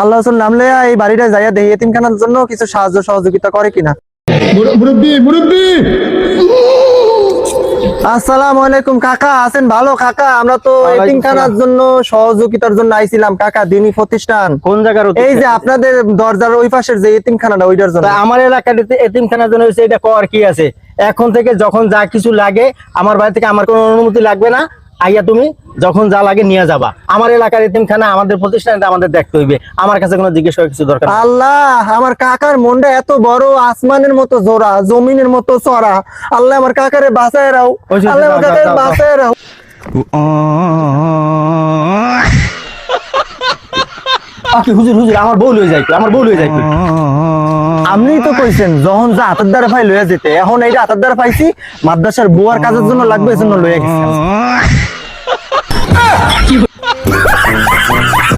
আল্লাহ রসুল নামলে এই বাড়িটা যাইয়া দেই এতিমখানার জন্য কিছু সাহায্য সহযোগিতা করে কিনা। মুরব্বী মুরব্বী আসসালামু আলাইকুম কাকা আছেন ভালো কাকা? আমরা তো এতিমখানার জন্য সহযোগিতার জন্য আইছিলাম কাকা দিনী প্রতিষ্ঠান। কোন জায়গার এই যে আপনাদের দরজার ওই পাশের যে এতিমখানাটা ওইটার জন্য। তা আমার এলাকাটিতে এতিমখানার জন্য এটা কর কি আছে? এখন থেকে যখন যা কিছু লাগে আমার বাড়ি থেকে আমার কোনো অনুমতি লাগবে না। আইয়া তুমি যখন যা লাগে নিয়ে যাবা আমার এলাকার এতিমখানা আমাদের প্রতিষ্ঠান আমাদের দেখতে হইবে আমার কাছে কোনো জিজ্ঞেস করার কিছু দরকার আল্লাহ আমার কাকার মনটা এত বড় আসমানের মতো জোড়া জমিনের মতো চড়া আল্লাহ আমার কাকারে বাঁচায় রাও আল্লাহ আমার কাকারে। বাঁচায় রাও আচ্ছা, হুজুর হুজুর আমার বউ লয়ে যাইতো আমার বউ লয়ে যাইতো আপনি তো কইছেন, যখন যা হাতের দ্বারা পাই লইয়া যেতে, এখন এইটা হাতের দ্বারা পাইছি, মাদ্রাসার বুয়ার কাজের জন্য লাগবে এজন্য লইয়া গেছি।